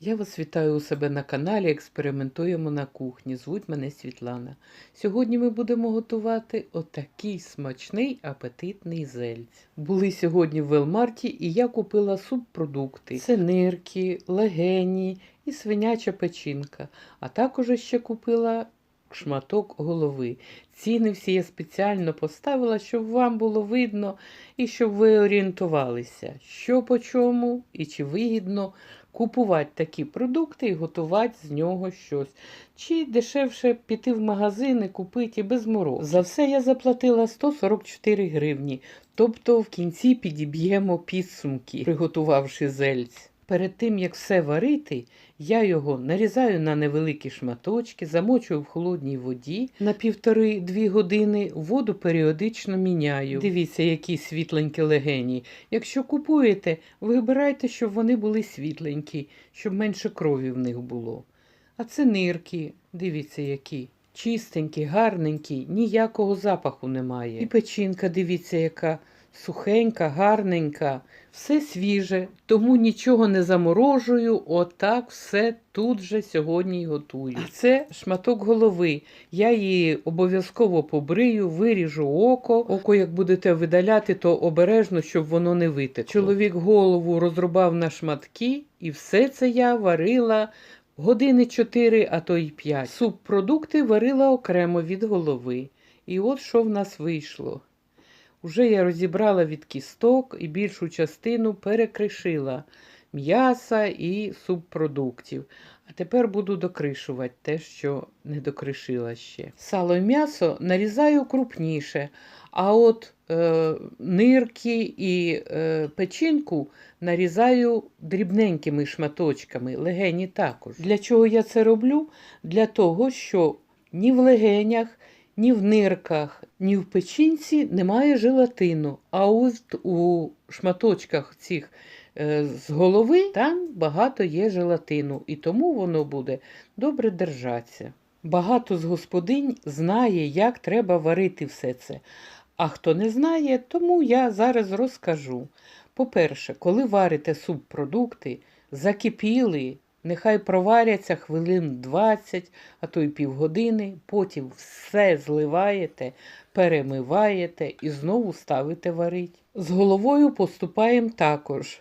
Я вас вітаю у себе на каналі Експериментуємо на кухні. Звуть мене Світлана. Сьогодні ми будемо готувати отакий смачний апетитний зельць. Були сьогодні в Велмарті і я купила субпродукти: це нирки, легені і свиняча печінка. А також ще купила шматок голови. Ціни всі я спеціально поставила, щоб вам було видно і щоб ви орієнтувалися, що по чому і чи вигідно купувати такі продукти і готувати з нього щось. Чи дешевше піти в магазин і купити без морозу. За все я заплатила 144 гривні, тобто в кінці підіб'ємо підсумки, приготувавши зельць. Перед тим, як все варити, я його нарізаю на невеликі шматочки, замочую в холодній воді на півтори-дві години, воду періодично міняю. Дивіться, які світленькі легені. Якщо купуєте, вибирайте, щоб вони були світленькі, щоб менше крові в них було. А це нирки, дивіться, які. Чистенькі, гарненькі, ніякого запаху немає. І печінка, дивіться, яка сухенька, гарненька, все свіже, тому нічого не заморожую, отак все тут же сьогодні готую. А це шматок голови. Я її обов'язково побрию, виріжу око. Око, як будете видаляти, то обережно, щоб воно не витекло. Чоловік голову розрубав на шматки, і все це я варила. Години 4, а то й 5. Субпродукти варила окремо від голови. І от що в нас вийшло. Уже я розібрала від кісток і більшу частину перекришила м'яса і субпродуктів. А тепер буду докришувати те, що не докришила ще. Сало і м'ясо нарізаю крупніше, а от е, нирки і е, печінку нарізаю дрібненькими шматочками, легені також. Для чого я це роблю? Для того, що ні в легенях, ні в нирках, ні в печінці немає желатину. А от у шматочках цих е, з голови там багато є желатину, і тому воно буде добре держатися. Багато з господинь знає, як треба варити все це. А хто не знає, тому я зараз розкажу. По-перше, коли варите субпродукти, закипіли, нехай проваряться хвилин 20, а то й півгодини, потім все зливаєте, перемиваєте і знову ставите варить. З головою поступаємо також.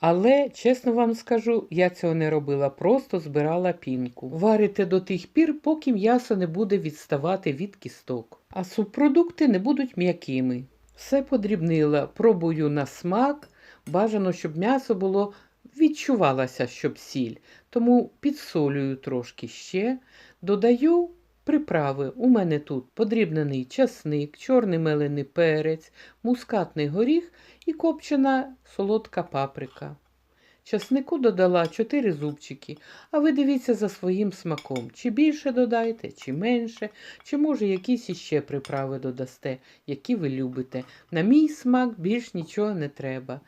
Але, чесно вам скажу, я цього не робила, просто збирала пінку. Варите до тих пір, поки м'ясо не буде відставати від кісток. А субпродукти не будуть м'якими. Все подрібнила, пробую на смак. Бажано, щоб м'ясо було відчувалося, щоб сіль. Тому підсолюю трошки ще, додаю приправи. У мене тут подрібнений часник, чорний мелений перець, мускатний горіх і копчена солодка паприка. Часнику додала 4 зубчики, а ви дивіться за своїм смаком. Чи більше додайте, чи менше, чи може якісь іще приправи додасте, які ви любите. На мій смак більш нічого не треба.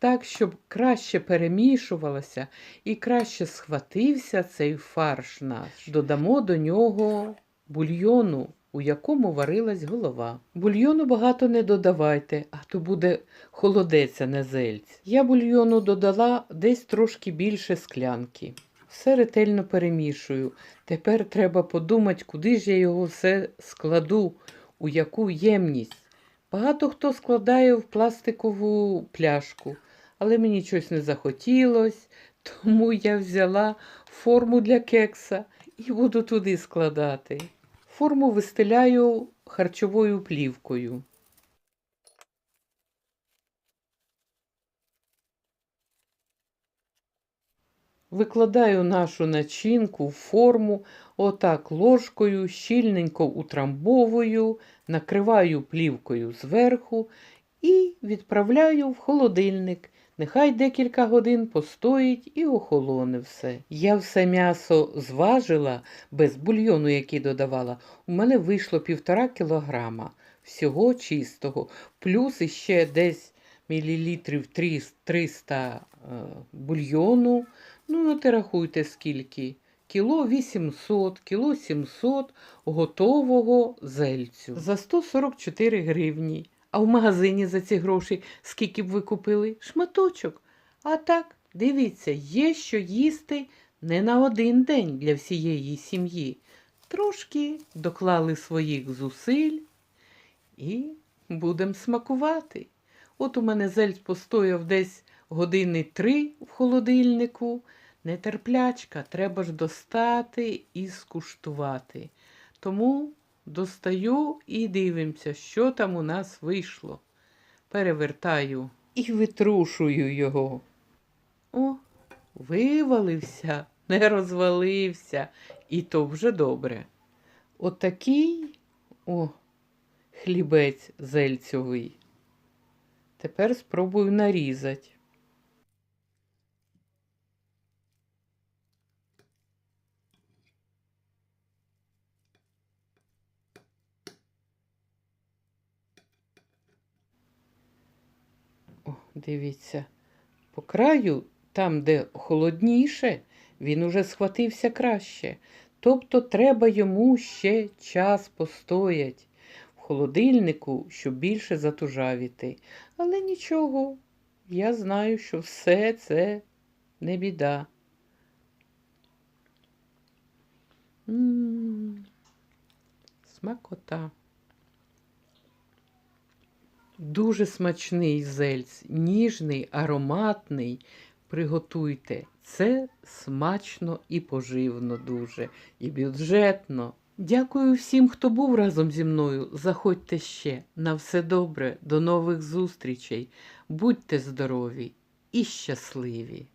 Так, щоб краще перемішувалося і краще схватився цей фарш наш. Додамо до нього бульйону, у якому варилась голова. Бульйону багато не додавайте, а то буде холодець, а не зельць. Я бульйону додала десь трошки більше склянки. Все ретельно перемішую. Тепер треба подумати, куди ж я його все складу, у яку ємність. Багато хто складає в пластикову пляшку, але мені щось не захотілось, тому я взяла форму для кекса і буду туди складати. Форму вистеляю харчовою плівкою. Викладаю нашу начинку в форму, отак ложкою, щільненько утрамбовую, накриваю плівкою зверху і відправляю в холодильник. Нехай декілька годин постоїть і охолоне все. Я все м'ясо зважила без бульйону, який додавала. У мене вийшло півтора кілограма всього чистого, плюс іще десь мілілітрів 300 е, бульйону. Ну, от і рахуйте скільки. Кіло 800, кіло 700 готового зельцю за 144 гривні. А в магазині за ці гроші скільки б ви купили? Шматочок. А так, Дивіться, є що їсти не на один день для всієї сім'ї. Трошки доклали своїх зусиль і будемо смакувати. От у мене зельць постояв десь години три в холодильнику. Нетерплячка, треба ж достати і скуштувати. Тому достаю і дивимося, що там у нас вийшло. Перевертаю і витрушую його. О, вивалився, не розвалився, і то вже добре. Отакий о, хлібець зельцьовий. Тепер спробую нарізати. Дивіться, по краю, там, де холодніше, він уже схватився краще. Тобто треба йому ще час постоять в холодильнику, щоб більше затужавіти. Але нічого, я знаю, що все це не біда. М, Смакота. Дуже смачний зельць, ніжний, ароматний. Приготуйте. Це смачно і поживно дуже, і бюджетно. Дякую всім, хто був разом зі мною. Заходьте ще. На все добре, до нових зустрічей. Будьте здорові і щасливі!